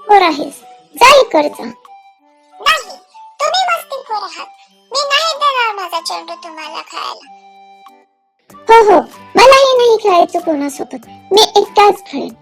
मस्तीखोर आहेस. जा इकडचा. नाही तुम्ही मस्तीखोर आहात. मी नाही देणार माझा चेंडू तुम्हाला खायला. हो हो. मलाही नाही खेळायचं कोणासोबत. मी एकटाच खेळेन.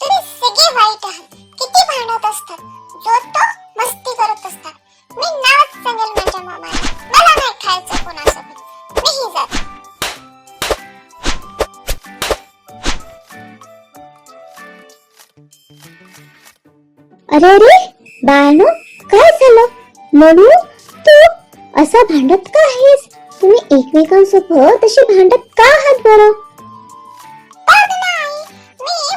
तुम्ही सगळे वाईट आहात. किती भांडत असतात. जो तो मस्ती करत असतात. मी नाच सांगेल माझ्या मामाला. मला नाही खायचं कोणासोबत अरे अरे बाळानो काय झालं? म्हणू तू? असं भांडत का आहेस? तुम्ही एकमेकांसोबत अशी भांडत का आहात बरं? ही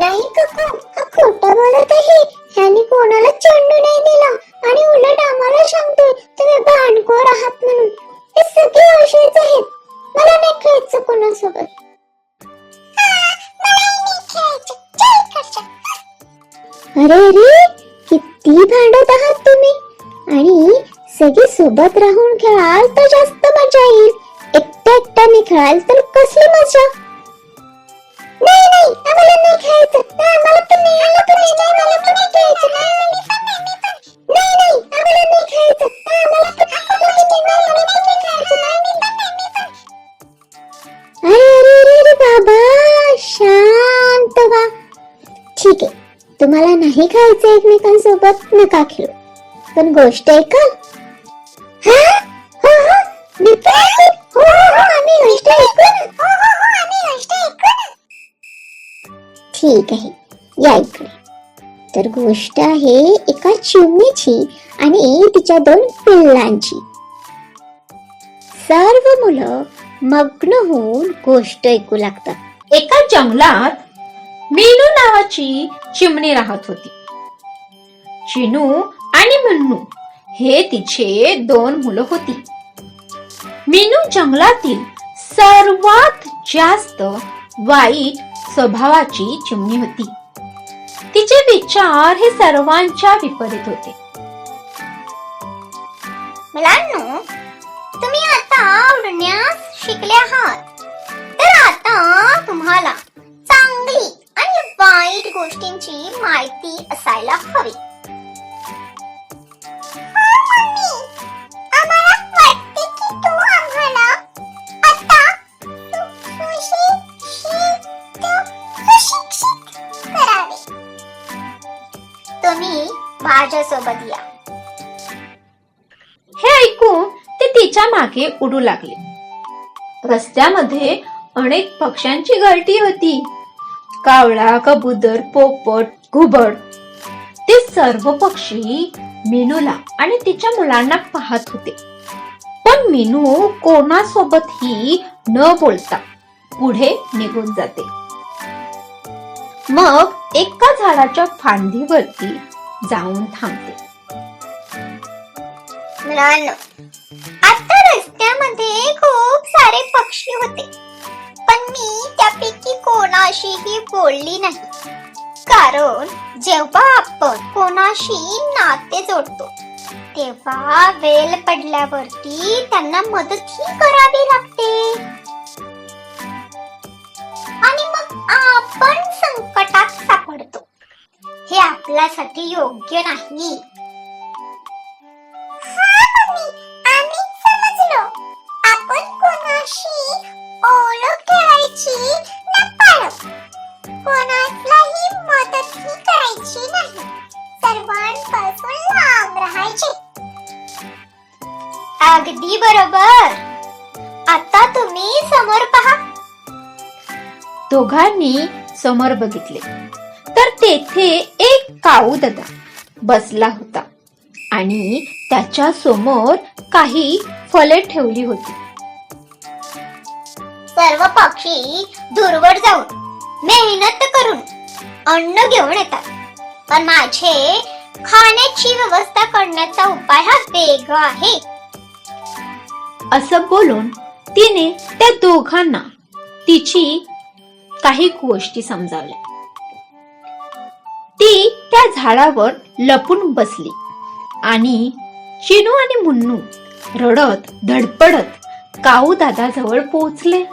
नाही काका. हा खोटं बोलत आहे ह्याने कोणाला चेंडू नाही दिला. आणि उलट आम्हाला सांगतोय तुम्ही भांडखोर आहात म्हणून. हे सगळे असेच आहेत. मला नाही खेळायचं कोणासोबत. अरे अरे किती भांडत आहात तुम्ही. आणि सगळे सोबत राहून खेळाल तर जास्त मजा येईल. एकट्या एकट्याने खेळाल तर कसली मजा? नाही नाही आम्हाला नाही खेळायचं. नाही, आम्हाला पण नाही आम्हाला पण नाही नाही, मला पण नाही खेळायचं. नाही, नाही, तुम्हाला नाही खायचं एकमेकांसोबत? नका खेळू. पण गोष्ट हो, हो. हो, ऐकाल ठीक आहे. या इकडे. तर गोष्ट आहे एका चिमणीची आणि तिच्या दोन पिल्लांची. सर्व मुलं मग्न होऊन गोष्ट ऐकू लागतात. एका जंगलात मेनू नावाची चिमणी राहत होती. चिनू आणि मुन्नू हे तिचे दोन मुलं होती. मिनू जंगलातील सर्वात जास्त वाईट स्वभावाची चिमणी होती. तिचे विचार हे सर्वांच्या विपरीत होते. मुलांनो तुम्ही आता उडण्यास शिकले आहात. तर आता तुम्हाला चांगली आणि वाईट गोष्टींची माहिती असायला हवी. हो, तुम्ही माझ्यासोबत या. हे ऐकून ते तिच्यामागे उडू लागले. रस्त्यामध्ये अनेक पक्ष्यांची गळती होती. कावळा कबूतर पोपट घुबड. ते सर्व पक्षी मेनूला आणि तिच्या मुलांना पाहत होते. पण मेनू कोणासोबतही न बोलता पुढे निघून जाते. मग एका झाडाच्या फांदीवरती जाऊन थांबते. मुलांनो आता रस्त्यामध्ये खूप सारे पक्षी होते. पण मी त्यापैकी कोणाशीही बोलली नाही. कारण जेव्हा आपण कोणाशी नाते जोडतो तेव्हा वेळ पडल्यावरती त्यांना मदतही करावी लागते. आणि मग आपण संकटात सापडतो. हे आपल्यासाठी योग्य नाही. अगदी बरोबर. आता तुम्ही समोर पहा. दोघांनी समोर बघितले. तर तेथे एक काऊ दादा बसला होता आणि त्याच्यासमोर काही फले ठेवली होती. सर्व पक्षी दूरवर जाऊन मेहनत करून अन्न घेऊन येतात. पण माझे खाण्याची व्यवस्था करण्याचा उपाय हा वेगळा आहे. असं बोलून तिने त्या दोघांना तिची काही गोष्टी समजावल्या. ती त्या झाडावर लपून बसली आणि चिनू आणि मुन्नू रडत धडपडत काऊ दादाजवळ पोहोचले.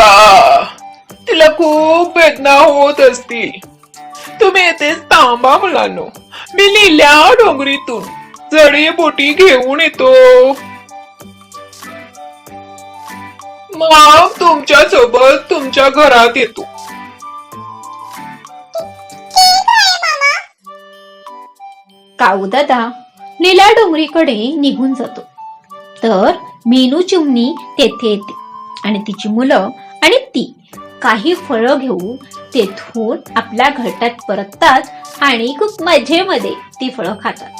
देवा तिला खूप वेदना होत असतील तुम्ही येथेच थांबा मुलांनो. मी लिहिल्या डोंगरीतून. जडी बोटी घेऊन येतो. मग तुमच्यासोबत तुमच्या घरात येतो. काऊ दादा निळ्या डोंगरीकडे निघून जातो. तर मेनू चिमणी तेथे येते. आणि तिची मुलं काही फळं घेऊन तेथून आपल्या घरट्यात परततात आणि खूप मजेमध्ये ती फळं खातात.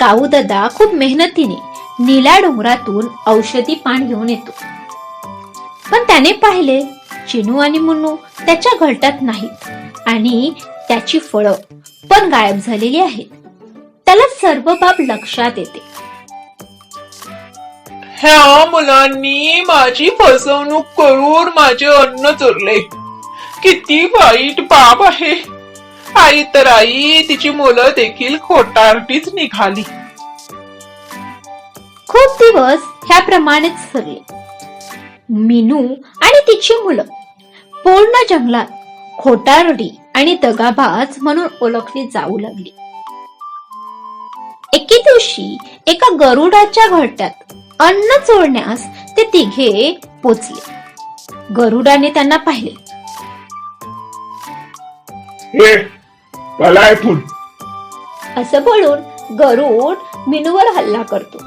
काऊ दादा खूप मेहनतीने निला डोंगरातून औषधी पान घेऊन येतो. पण त्याने पाहिले चिनू आणि मुन्नू त्याच्या घरट्यात नाहीत आणि त्याची फळं पण गायब झालेली आहेत. त्याला सर्व बाब लक्षात येते. ह्या मुलांनी माझी फसवणूक करून माझे अन्न चोरले. किती वाईट बाप आहे. आई तर आई तिची मुलं देखील खोटारटीच निघाली. खूप दिवस ह्याप्रमाणेच सरले. मिनू आणि तिची मुलं. पूर्ण जंगलात खोटारडी आणि दगाबाज म्हणून ओळखली जाऊ लागली. एके दिवशी एका गरुडाच्या घरट्यात अन्न चोरण्यास ते तिघे पोचले. गरुडाने त्यांना पाहिले. हे मला असं बोलून गरुड मिनूवर हल्ला करतो.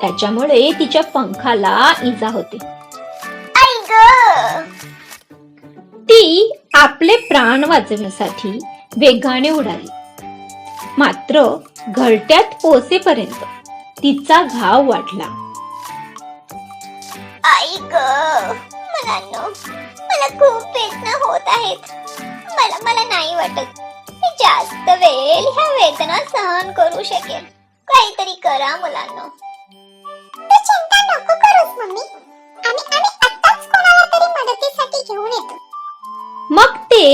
त्याच्यामुळे तिच्या पंखाला इजा होते. ती आपले प्राण वाचवण्यासाठी वेगाने उडाली. मात्र घरट्यात पोचेपर्यंत तिचा घाव वाढला आई ग मुलांनो मला खूप वेदना होत आहेत. मला मला नाही वाटत मी जास्त वेळ ह्या वेदना सहन करू शकेल काहीतरी करा मुलांनो. तू चिंता नको करूस मम्मी. आम्ही आम्ही आत्ताच कोणाला तरी मदतीसाठी घेऊन येतो. मग ते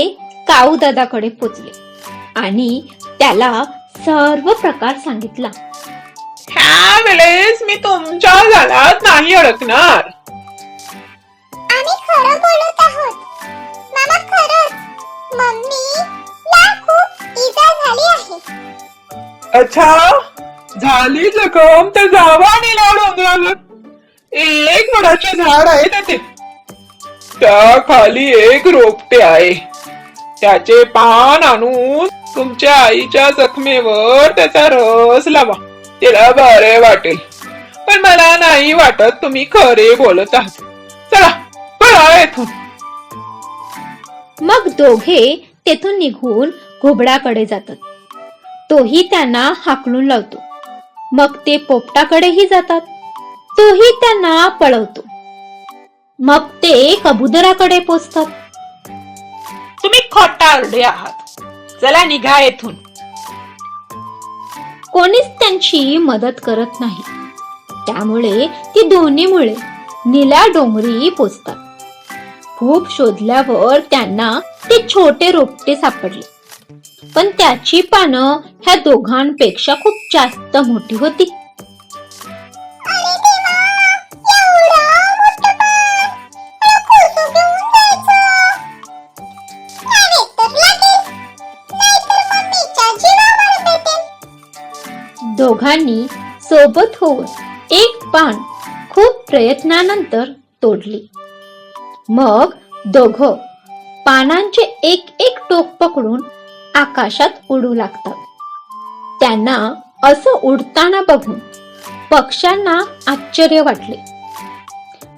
काऊ दादाकडे पोचले आणि त्याला सर्व प्रकार सांगितला. ह्या वेळेस मी तुमच्या जाळ्यात नाही अडकणार. आम्ही खरं बोलत आहोत. मामा खरंच मम्मी ला खूप इजा झाली आहे. अच्छा? झाली जखम तर जावा निळ्या डोंगरावर. एक वडाचे झाड आहे तेथे त्या खाली एक रोपटे आहे. त्याचे पान आणून तुमच्या आईच्या जखमेवर त्याचा रस लावा. तिला बरे वाटेल. पण मला नाही वाटत तुम्ही खरे बोलत आहात. चला पळा येथून. मग दोघे तेथून निघून घोबडाकडे जातात. तोही त्यांना हाकलून लावतो. मग ते पोपटाकडेही जातात. तोही त्यांना पळवतो. मग ते कबुतराकडे पोचतात. तुम्ही खोटारडे आहात. चला निघा येथून. कोणीच त्यांची मदत करत नाही. त्यामुळे ती दोन्ही मुळे निळ्या डोंगरी पोचतात. खूप शोधल्यावर त्यांना ते छोटे रोपटे सापडले. पण त्याची पानं ह्या दोघांपेक्षा खूप जास्त मोठी होती. दोघांनी सोबत होऊन एक पान खूप प्रयत्नानंतर तोडली. मग दोघ पानांचे एक एक टोक पकडून आकाशात उडू लागतात. त्यांना असं उडताना बघून पक्ष्यांना आश्चर्य वाटले.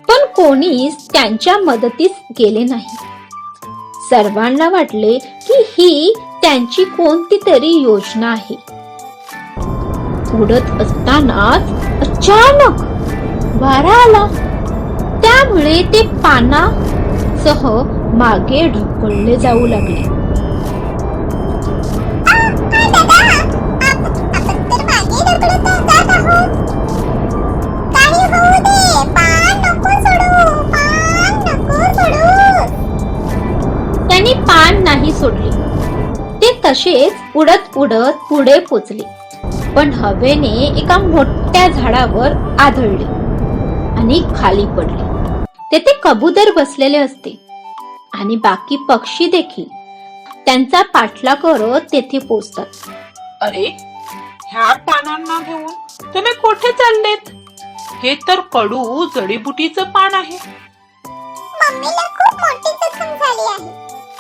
पण कोणीच त्यांच्या मदतीस गेले नाही. सर्वांना वाटले की ही त्यांची कोणती तरी योजना आहे. उडत असतानाच अचानक वारा आला. त्यामुळे ते पाना सह मागे ढकलले जाऊ लागले. त्यांनी पान नाही सोडले. ते तसेच उडत उडत पुढे पोचले. पण हवेने एका मोठ्या झाडावर आदळले आणि खाली पडले. तेथे कबूतर बसलेले असते आणि बाकी पक्षी देखील. त्यांचा पाठला करत तेथे पोचतात. अरे ह्या पानांना घेऊन तुम्ही कुठे चाललेत? हे तर कडू जडीबुटीचं पान आहे. मम्मीला खूप मोठी जखम झाली आहे.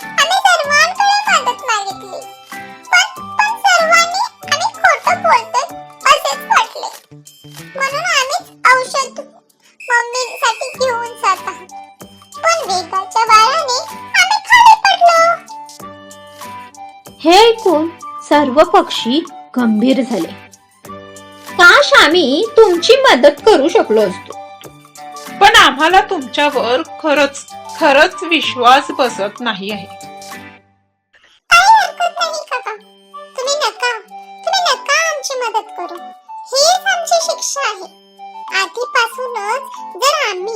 आम्ही सर्वांकडे मदत मागितली. पण पण सर्वांनी खोटं असेच म्हटले म्हणून आम्हीच औषध मम्मीसाठी घेऊन जात पण वेगाच्या वाऱ्याने आम्ही खाली पडलो. हे ऐकून सर्व पक्षी गंभीर झाले. काश आम्ही तुमची मदत करू शकलो असतो. पण आम्हाला तुमच्यावर खरंच खरंच विश्वास बसत नाही आहे. शिक्षा आहे. आधीपासूनच जर आम्ही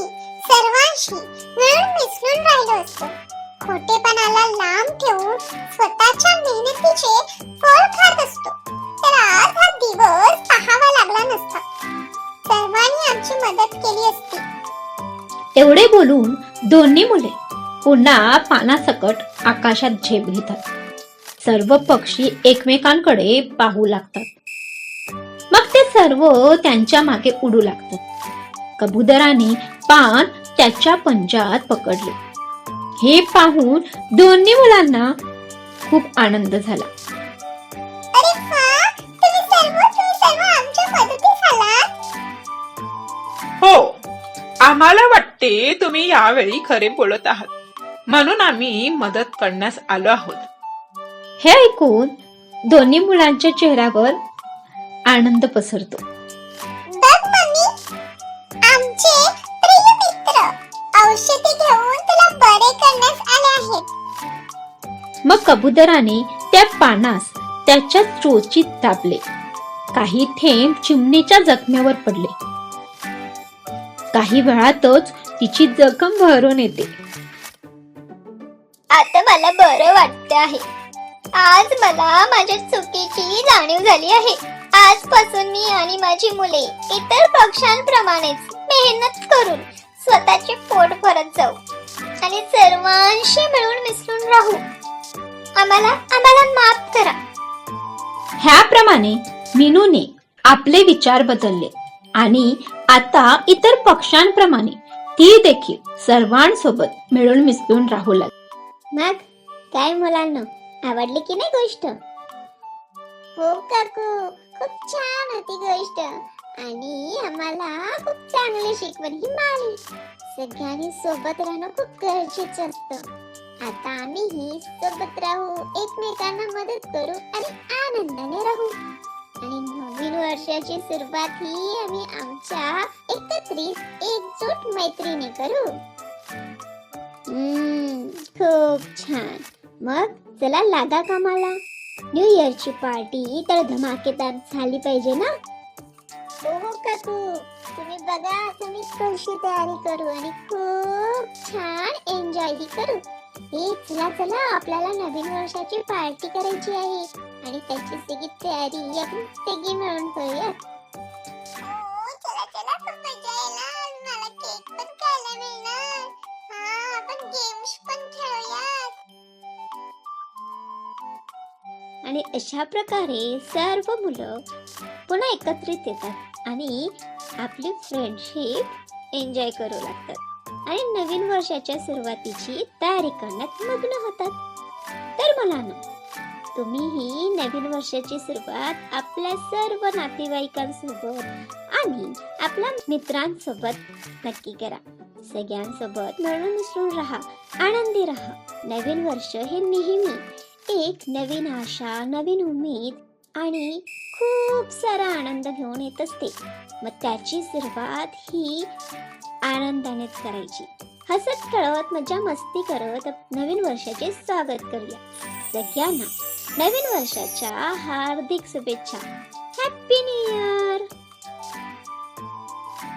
सर्वांशी मिळून मिसळून राहिलो असतो खोटेपणाला लांब ठेवून स्वतःच्या मेहनतीचे फळ खात असतो तर आज हा दिवस पाहावा लागला नसता. सर्वांनी आमची मदत केली असती. एवढे बोलून दोन्ही मुले पुन्हा पानासकट आकाशात झेप घेतात. सर्व पक्षी एकमेकांकडे पाहू लागतात. सर्व त्यांच्या मागे उडू लागतात. कबुतराने पान त्याच्या पंजात पकडले. हे पाहून दोन्ही मुलांना खूप आनंद झाला. अरे वा! तुम्ही सर्व तुम्ही सर्व आमच्या मदतीस आलात. हो आम्हाला वाटते तुम्ही यावेळी खरे बोलत आहात. म्हणून आम्ही मदत करण्यास आलो आहोत. हे ऐकून दोन्ही मुलांच्या चेहऱ्यावर आनंद पसरतो. मग कबुतराने त्या पानास त्याच्या चोचीत दाबले. काही थेंब चिमणीच्या जखमेवर पडले. काही वेळातच तिची जखम भरून येते. आता मला बरं वाटत आहे. आज मला माझ्या चुकीची जाणीव झाली आहे. आजपासून मी आणि माझी मुले इतर पक्षांप्रमाणेच मेहनत करून स्वतःचे पोट भरत जाऊ आणि सर्वांशी मिळून मिसळून राहू. आम्हाला आम्हाला माफ करा. ह्याप्रमाणे मिनूने आपले विचार बदलले आणि आता इतर पक्ष्यांप्रमाणे ती देखील सर्वांसोबत मिळून मिसळून राहू लागली. मग काय मुलांना आवडली की नाही गोष्ट? हो काकू. खूप छान होती गोष्ट. आणि आम्हाला खूप चांगली शिकवण ही मिळाली सगळ्यांनी सोबत राहणं खूप गरजेचं असतं. आता आम्हीही सोबत राहू एकमेकांना मदत करू आणि आनंदाने राहू. आणि नवीन वर्षाची सुरुवात ही आम्ही आमच्या एकत्रित एकजूट मैत्रीने करू. हम्म, खूप छान. मग चला लागा कामाला. न्यू इयरची पार्टी तर धमाकेदार झाली पाहिजे ना? हो हो काकू तुम्ही बघा तुम्ही कशी तयारी करू आणि खूप छान एन्जॉय ही करू. हे चला चला आपल्याला नवीन वर्षाची पार्टी करायची आहे आणि त्याची सगळी तयारी आपण सगळी मिळून करूया. चला चला खूप मजा येणार. मला केक पण खायला मिळणार. हा आपण गेम्स आणि अशा प्रकारे सर्व मुलं पुन्हा एकत्रित येतात आणि आपली फ्रेंडशिप एन्जॉय करू लागतात. आणि नवीन वर्षाच्या सुरुवातीची तयारी करण्यात मग्न होतात. तर मुलांनो तुम्हीही नवीन वर्षाची सुरुवात आपल्या सर्व नातेवाईकांसोबत आणि आपल्या मित्रांसोबत नक्की करा. सगळ्यांसोबत मिळून मिसळून राहा आनंदी राहा. नवीन वर्ष हे नेहमी एक नवीन आशा नवीन उमेद आणि खूप सारा आनंद घेऊन येत असते. मग त्याची सुरुवात ही आनंदानेच करायची. हसत खेळत मजा मस्ती करत नवीन वर्षाचे स्वागत करूया. सगळ्यांना नवीन वर्षाच्या हार्दिक शुभेच्छा. Happy new year